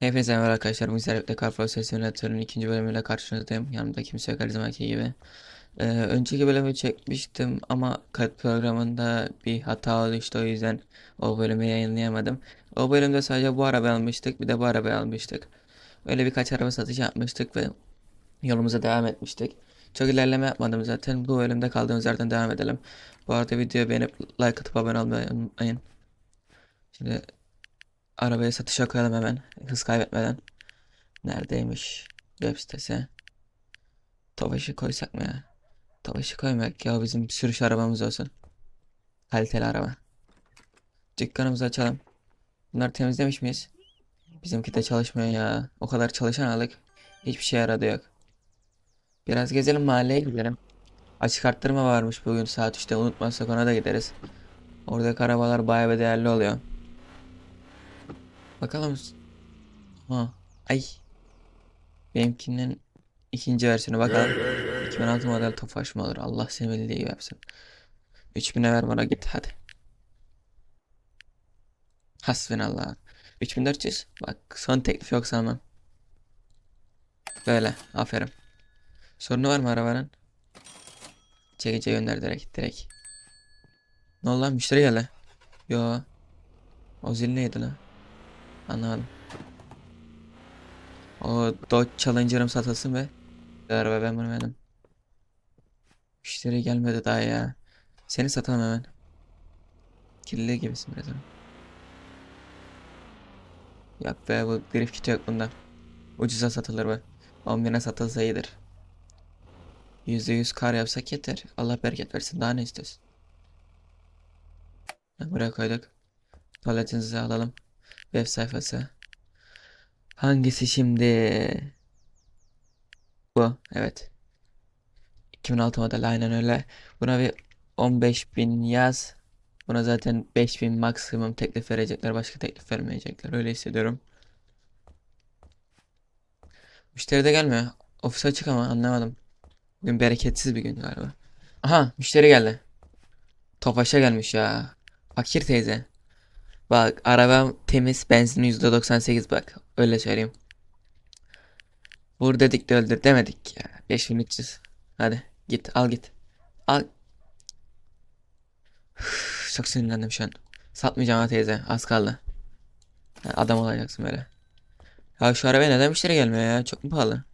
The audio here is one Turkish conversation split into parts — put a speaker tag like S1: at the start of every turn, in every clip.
S1: Hepinize merhaba arkadaşlar. Müzerrep'te Car Process Simülatörü'nün ikinci bölümüyle karşınızdayım. Yanımda kimse yok her gibi. Ee, önceki bölümü çekmiştim ama kayıt programında bir hata oluştu o yüzden o bölümü yayınlayamadım. O bölümde sadece bu arabayı almıştık bir de bu arabayı almıştık. Öyle birkaç araba satışı yapmıştık ve yolumuza devam etmiştik. Çok ilerleme yapmadım zaten. Bu bölümde kaldığımız yerden devam edelim. Bu arada videoyu beğenip like atıp abone olmayı unutmayın. Şimdi Arabaya satışa koyalım hemen. Hız kaybetmeden. Neredeymiş? Web sitesi. Tofaş'ı koysak mı ya? Tofaş'ı koymak ya bizim sürüş arabamız olsun. Kaliteli araba. Dükkanımızı açalım. Bunları temizlemiş miyiz? Bizimki de çalışmıyor ya. O kadar çalışan aldık. Hiçbir şey yaradı yok. Biraz gezelim mahalleye gidelim. Açık arttırma varmış bugün saat 3'te unutmazsak ona da gideriz. Oradaki arabalar bayağı bir değerli oluyor. Bakalım. Ha. Ay. Benimkinin ikinci versiyonu bakalım. 2006 model Tofaş mı olur? Allah seni bildiği yapsın. 3000'e ver bana git hadi. Hasbinallah. 3400. Bak son teklif yok sanmam. Böyle. Aferin. Sorunu var mı arabanın? Çekici gönder direkt. Direkt. Ne oldu lan? Müşteri geldi. Yo. O zil neydi lan? Anlamadım. O Dodge Challenger'ım satılsın. Bir Araba ben bunu beğendim. Müşteri gelmedi daha ya. Seni satalım hemen. Kirli gibisin biraz ama. Yok be bu drift kiti yok bunda. Ucuza satılır bu. 10 bine satılsa iyidir. %100 kar yapsak yeter. Allah bereket versin. Daha ne istiyorsun? Buraya koyduk. Tuvaletinizi alalım. Web sayfası. Hangisi şimdi? Bu. Evet. 2006 model aynen öyle. Buna bir 15.000 yaz. Buna zaten 5.000 maksimum teklif verecekler. Başka teklif vermeyecekler. Öyle hissediyorum. Müşteri de gelmiyor. Ofis açık ama anlamadım. Bugün bereketsiz bir gün galiba. Aha müşteri geldi. Tofaş'a gelmiş ya. Fakir teyze. Bak arabam temiz benzin %98 bak öyle söyleyeyim. Vur dedik de öldür demedik ya. 5300 hadi git al git. Al. Üf, Çok sinirlendim şu an. Satmayacağım ha teyze az kaldı. Ha, Adam olacaksın böyle. Ya şu arabaya neden müşteri gelmiyor ya? Çok mu pahalı?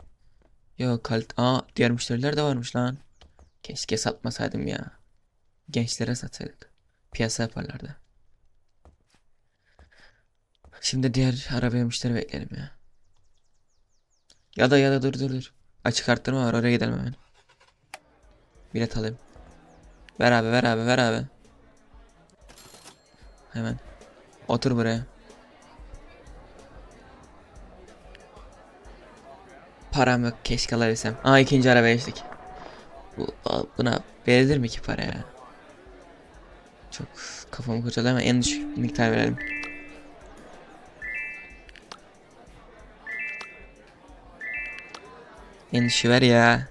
S1: Yok kalit Aa diğer müşteriler de varmış lan. Keşke satmasaydım ya. Gençlere satsaydık. Piyasa yaparlardı Şimdi diğer arabaya müşteri bekleyelim ya. Ya da ya da dur dur dur. Açık arttırma var oraya gidelim hemen. Bilet alayım. Ver abi ver abi ver abi. Hemen. Otur buraya. Param yok keşke alabilsem. Aa ikinci arabaya geçtik. Bu, buna verilir mi ki para ya? Çok kafamı kurcaladı ama en düşük miktar verelim. Endişe ver ya.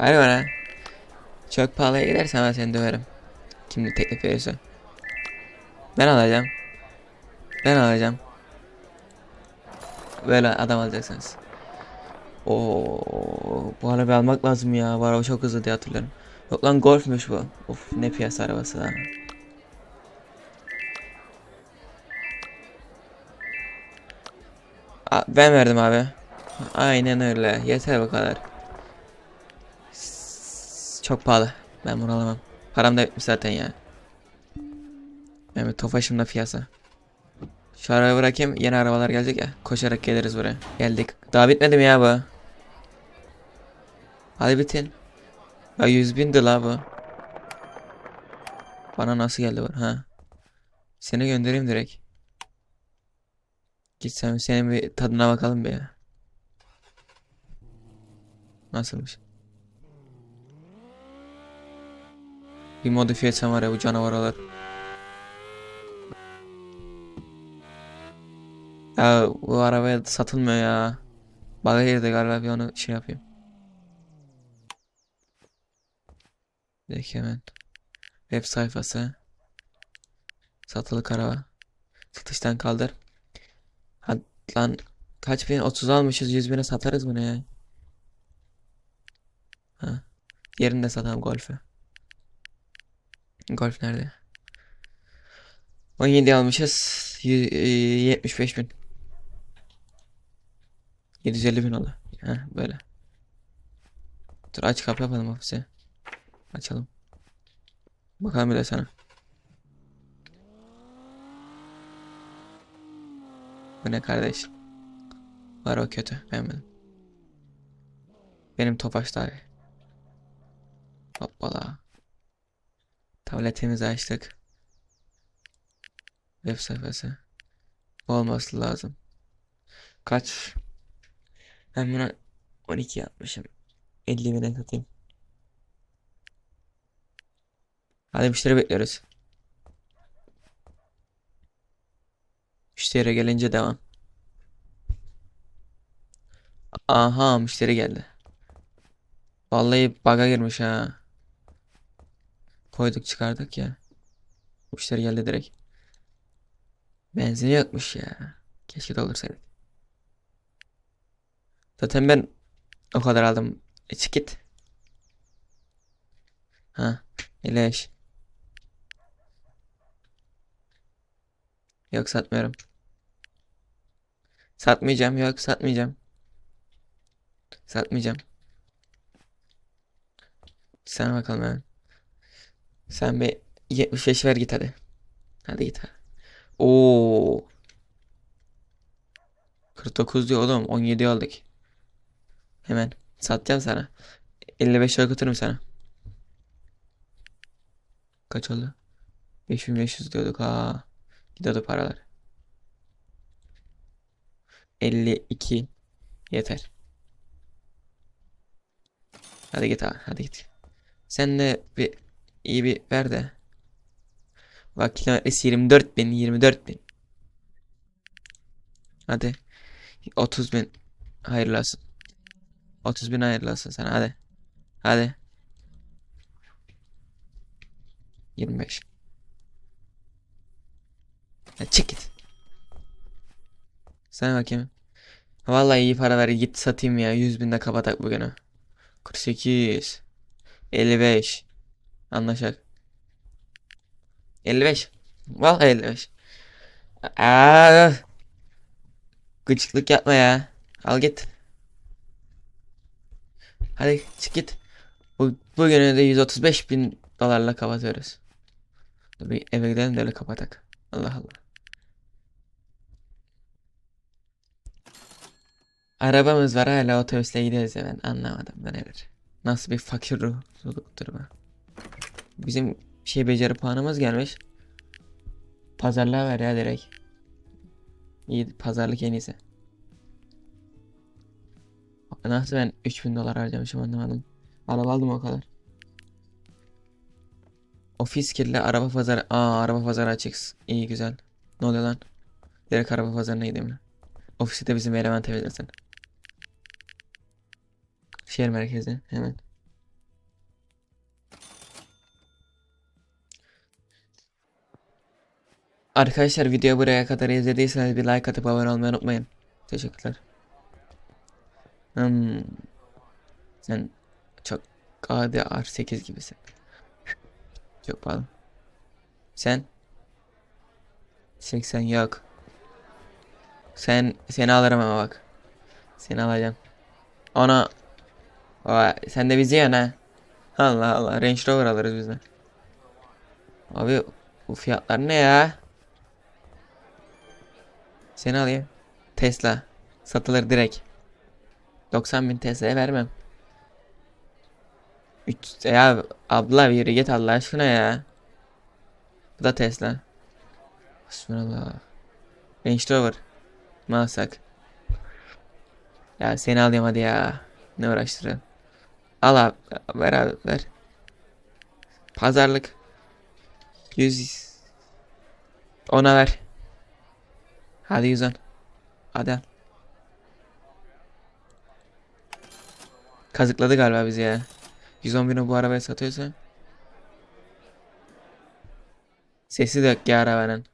S1: Ver bana. Çok pahalıya gidersen ben seni döverim. Kimlik teklif veriyorsa. Ben alacağım. Ben alacağım. Böyle adam alacaksınız. Oo, bu arabayı almak lazım ya. Bu araba çok hızlı diye hatırlıyorum. Yok lan Golf'müş bu. Of ne piyasa arabası lan. Ben verdim abi. Aynen öyle. Yeter bu kadar. Çok pahalı. Ben bunu alamam. Param da bitmiş zaten ya. Evet tofaşımda fiyasa. Şu arabayı bırakayım. Yeni arabalar gelecek ya. Koşarak geliriz buraya. Geldik. Daha bitmedi mi ya bu? Hadi bitin. Ya 100 bindi la bu. Bana nasıl geldi bu? Ha. Seni göndereyim direkt. Git sen senin bir tadına bakalım bir ya. Nasılmış? Bir modifiye etsem var ya bu canavar alır. Ya bu arabaya satılmıyor ya. Baga girdi galiba bir onu şey yapayım. Peki hemen. Web sayfası. Satılık araba. Satıştan kaldır. Hadi lan Kaç bin? 30 almışız. 100 bine satarız bunu ya. Ha. Yerinde de satalım golfü. Golf nerede? 17 almışız. Yü- e, 75 bin. 750 bin oldu. Ha böyle. Dur aç kapı yapalım ofise. Açalım. Bakalım bir de sana. Bu ne kardeş? Var o kötü. Beğenmedim. Benim Tofaş daha iyi. Hoppala. Tabletimizi açtık. Web sayfası. Olması lazım. Kaç? Ben buna 12 yapmışım. 50 bine satayım. Hadi müşteri bekliyoruz. Müşteri gelince devam. Aha müşteri geldi. Vallahi baga girmiş ha. Koyduk çıkardık ya. Müşteri geldi direkt. Benzin yokmuş ya. Keşke doldursaydık. Zaten ben o kadar aldım. E git. Ha. İleş. Yok satmıyorum. Satmayacağım. Yok satmayacağım. Satmayacağım. Sen bakalım hemen. Sen bir 75 ver git hadi. Hadi git hadi. Oo. 49 diyor oğlum. 17 aldık. Hemen satacağım sana. 55 okuturum sana. Kaç oldu? 5500 diyorduk ha. Gidiyordu paralar. 52 yeter. Hadi git ha, hadi git. Sen de bir iyi bir ver de. Bak kilometresi 24 bin, 24 bin. Hadi. 30 bin. Hayırlı olsun. 30 bin hayırlı olsun sana hadi. Hadi. 25. Ya çık git. Sen bakayım. Vallahi iyi para ver git satayım ya. 100 binde kapatak bugünü. 48. 55. Anlaşak. 55. Vallahi 55. Aa, gıcıklık yapma ya. Al git. Hadi çık git. Bu, bugünü de 135 bin dolarla kapatıyoruz. Dur bir eve gidelim de öyle kapatak. Allah Allah. Arabamız var hala otobüsle gideriz ya ben anlamadım da neler. Nasıl bir fakir ruhsuzluktur bu. Bizim şey beceri puanımız gelmiş. Pazarlığa ver ya direkt. İyi pazarlık en iyisi. Nasıl ben 3000 dolar harcamışım anlamadım. Araba aldım o kadar. Ofis kirli araba pazarı. Aa araba pazarı açık. İyi güzel. Ne oluyor lan? Direkt araba pazarına gideyim ben. Ofisi de bizim eleman temizlesin. Şehir merkezi hemen. Arkadaşlar video buraya kadar izlediyseniz bir like atıp abone olmayı unutmayın. Teşekkürler. Hmm. Sen çok KD R8 gibisin. Çok pardon. Sen 80 yok. Sen seni alırım ama bak. Seni alacağım. Ona Vay, sen de bizi yiyorsun ha. Allah Allah Range Rover alırız biz de. Abi bu fiyatlar ne ya? Seni alayım. Tesla. Satılır direkt. 90 bin Tesla'ya vermem. 3 ya abla yürü git Allah aşkına ya. Bu da Tesla. Bismillah. Range Rover. Ne alsak? Ya seni alayım hadi ya. Ne uğraştırıyorsun? Al abi. Ver abi ver. Pazarlık. 100. Ona ver. Hadi 110. Hadi. Kazıkladı galiba bizi ya. 110 bini bu arabaya satıyorsa. Sesi de yok ya arabanın.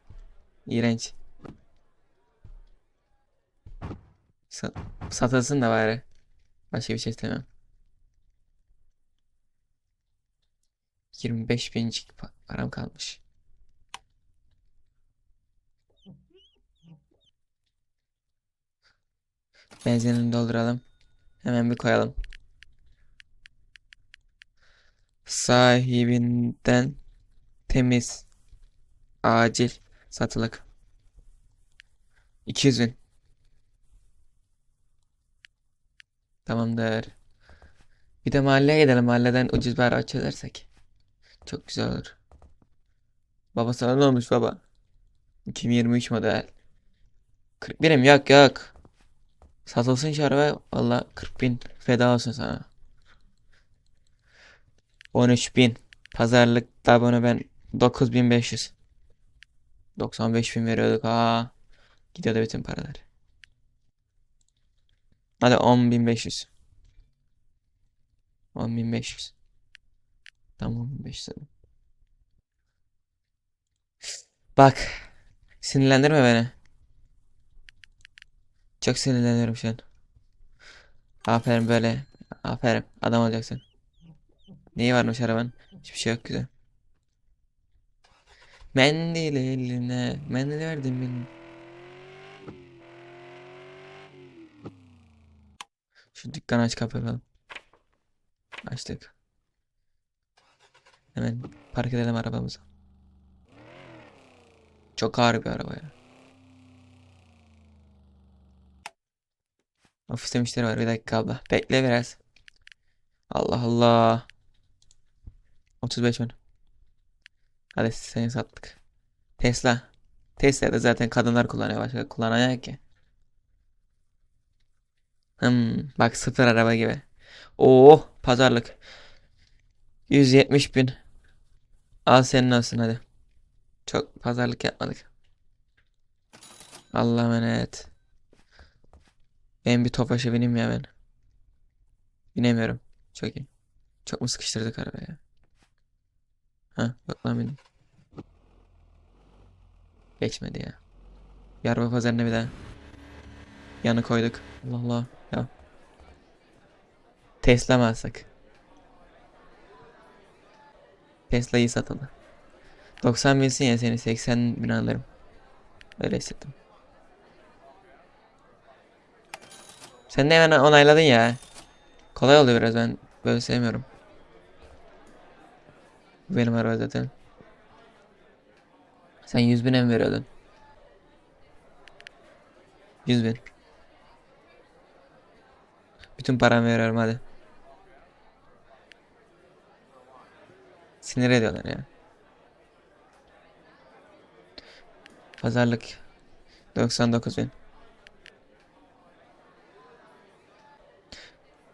S1: İğrenç. Sa- satılsın da bari. Başka bir şey istemem. 25 bincik pa- param kalmış. Benzinini dolduralım. Hemen bir koyalım. Sahibinden temiz, acil, satılık. 200 bin. Tamamdır. Bir de mahalleye gidelim. Mahalleden ucuz bir araç çözersek. Çok güzel olur. Baba sana ne olmuş baba? 2023 model. 41'im yok yok. Satılsın şu araba. Valla 40 bin feda olsun sana. 13 bin. Pazarlıkta bunu ben 9500. 95 bin veriyorduk. Aa. Gidiyordu bütün paralar. Hadi 10.500. 10.500. Tamam 500. Bak. Sinirlendirme beni. Çok sinirleniyorum şu an. Aferin böyle. Aferin. Adam olacaksın. Neyi varmış arabanın? Hiçbir şey yok güzel. Mendil eline. Mendil verdim benim. Şu dükkanı aç kapayalım. Açtık. Hemen park edelim arabamızı. Çok ağır bir araba ya. Ofiste müşteri var. Bir dakika abla. Bekle biraz. Allah Allah. 35 bin. Hadi seni sattık. Tesla. Tesla'da zaten kadınlar kullanıyor. Başka kullanan yok ki. Hmm, bak sıfır araba gibi. Oo, pazarlık. 170 bin. Al senin olsun hadi. Çok pazarlık yapmadık. Allah'a emanet. Ben bir Tofaş'a bineyim ya ben. Binemiyorum. Çok iyi. Çok mu sıkıştırdık arabaya? Ha, yok lan bindim. Geçmedi ya. Yarba pazarına bir daha. Yanı koyduk. Allah Allah. Ya. Tesla mı alsak? Tesla iyi satıldı. 90 binsin ya seni 80 bin alırım. Öyle hissettim. Sen de hemen onayladın ya. Kolay oluyor biraz ben böyle sevmiyorum. Benim araba zaten. Sen 100 bine mi veriyordun? 100 bin. Bütün paramı veriyorum hadi. Sinir ediyorlar ya. Pazarlık 99 bin.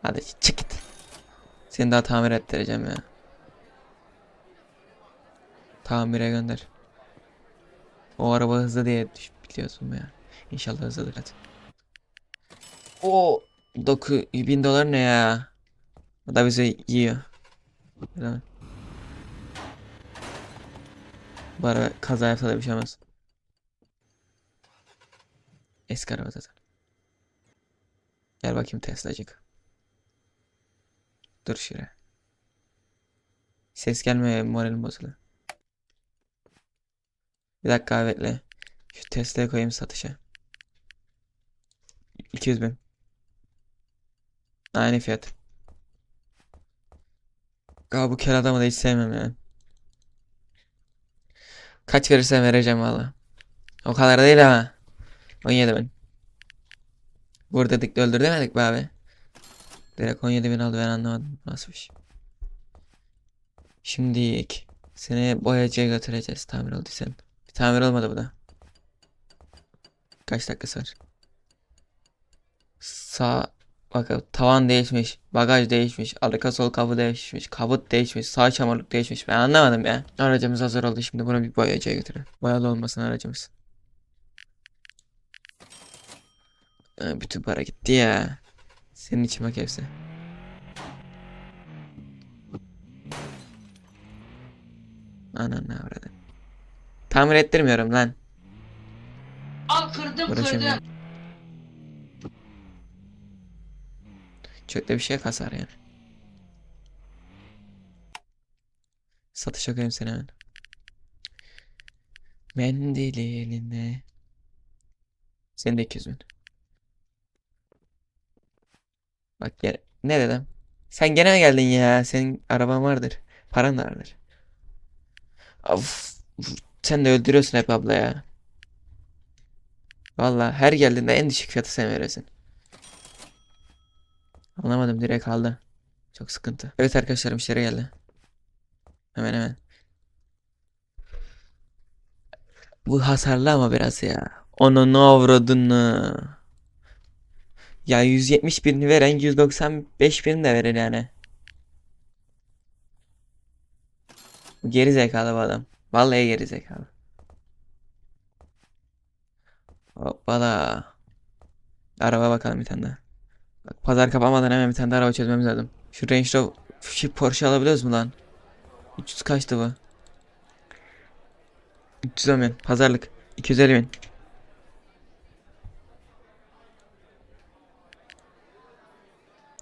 S1: Hadi çık git. Seni daha tamir ettireceğim ya. Tamire gönder. O araba hızlı diye biliyorsun ya. İnşallah hızlıdır hadi. O 9000 dolar ne ya? O da bizi yiyor. Bu araba kaza yapsa da bir şey olmaz. Eski araba zaten. Gel bakayım Tesla'cık. Dur şuraya. Ses gelmiyor moralim bozuluyor. Bir dakika bekle. Şu Tesla'yı koyayım satışa. 200 bin. Aynı fiyat. Aa, bu kel adamı da hiç sevmem yani. Kaç verirsen vereceğim valla. O kadar değil ama. 17 bin. Vur dedik de öldür demedik be abi. Direkt 17 bin aldı ben anlamadım. Nasıl bir şey. Şimdi seni boyacıya götüreceğiz tamir olduysan. Bir tamir olmadı bu da. Kaç dakikası var? Sağ bak tavan değişmiş, bagaj değişmiş, arka sol kapı değişmiş, kabut değişmiş, sağ çamurluk değişmiş. Ben anlamadım ya. Aracımız hazır oldu. Şimdi bunu bir boyacıya götürelim. Boyalı olmasın aracımız. Ee, bütün para gitti ya. Senin için bak hepsi. Ananı avradım. Tamir ettirmiyorum lan.
S2: Al kırdım kırdım.
S1: Da bir şey kasar yani. Satışa koyayım seni hemen. Mendil eline. Senin de 200 bin. Bak gene, ne dedim? Sen gene geldin ya? Senin araban vardır. Paran vardır. Of. Sen de öldürüyorsun hep abla ya. Valla her geldiğinde en düşük fiyatı sen veriyorsun. Anlamadım direkt aldı. Çok sıkıntı. Evet arkadaşlar müşteri geldi. Hemen hemen. Bu hasarlı ama biraz ya. Onun avradını. Ya 170 birini veren 195 birini de verir yani. Geri zekalı bu adam. Vallahi geri zekalı. Hoppala. Araba bakalım bir tane daha. Bak, pazar kapamadan hemen bir tane daha araba çözmemiz lazım. Şu Range Rover, şu Porsche alabiliyoruz mu lan? 300 kaçtı bu? 310 bin. Pazarlık. 250 bin.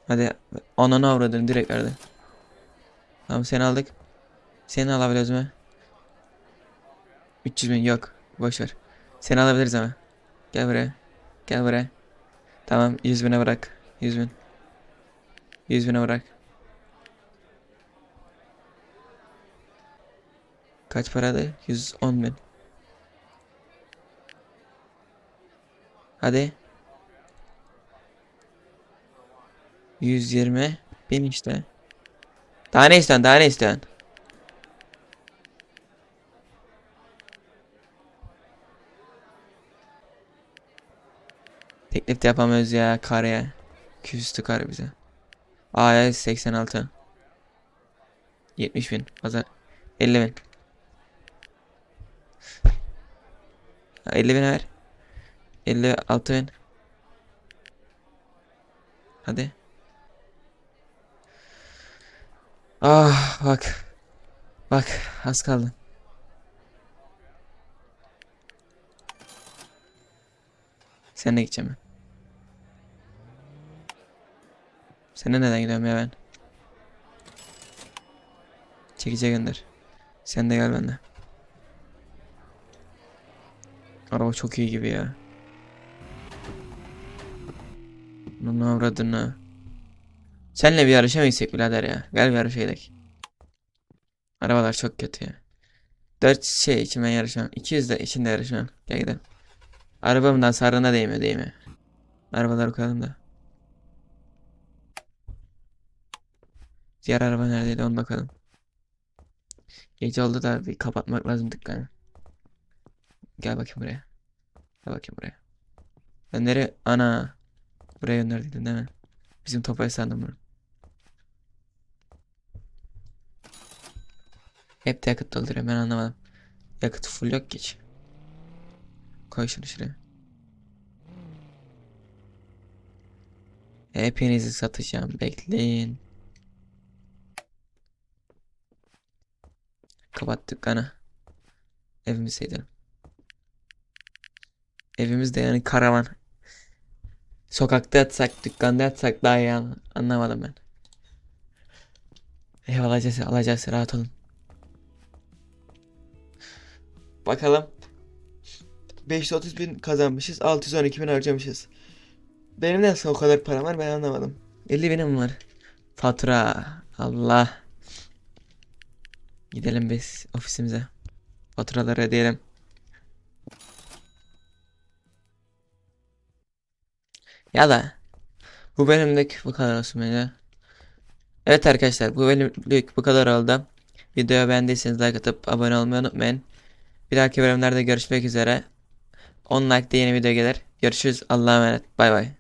S1: Hadi ananı avradın direkt verdi. Tamam seni aldık. Seni alabiliyoruz mu? 300 bin yok. Boş ver. Seni alabiliriz ama. Gel buraya. Gel buraya. Tamam 100 bine bırak. 100 bin. 100 bine bırak. Kaç paradı? 110 bin. Hadi. 120 bin işte. Daha ne istiyorsun? Daha ne istiyorsun? Teklif de yapamıyoruz ya karaya. Küstü kar bize. A'ya 86. 70 bin. Pazar. 50 bin. Ha, 50 bin ver. 56 bin. Hadi. Ah bak. Bak az kaldı. Seninle gideceğim ben. Seninle neden gidiyorum ya ben? Çekice gönder. Sen de gel bende. Araba çok iyi gibi ya. Bunun avradını. Senle bir yarışa mı gitsek birader ya? Gel bir yarışa gidelim. Arabalar çok kötü ya. 4 şey için ben yarışmam. 200 de içinde yarışmam. Gel gidelim. Arabamdan sarına değmiyor değmiyor. Arabaları koyalım da. Diğer araba neredeydi onu bakalım. Gece oldu da bir kapatmak lazım dükkanı. Gel bakayım buraya. Gel bakayım buraya. Ben nereye? Ana. Buraya gönderdiydin değil mi? Bizim Topay sandım bunu. Hep de yakıt dolduruyor ben anlamadım. Yakıt full yok hiç. Koy şunu şuraya. Hepinizi satacağım. Bekleyin. Kapat dükkanı. Evimize gidelim. Evimizde yani karavan. Sokakta yatsak, dükkanda yatsak daha iyi an- anlamadım ben. Ev alacağız, alacağız rahat olun. Bakalım. 530 bin kazanmışız, 612 bin harcamışız. Benim nasıl o kadar param var ben anlamadım. 50 binim var. Fatura. Allah. Gidelim biz ofisimize. Faturaları ödeyelim. Ya da bu bölümlük bu kadar olsun bence. Evet arkadaşlar bu bölümlük bu kadar oldu. Videoyu beğendiyseniz like atıp abone olmayı unutmayın. Bir dahaki bölümlerde görüşmek üzere. 10 like'da yeni video gelir. Görüşürüz. Allah'a emanet. Bay bay.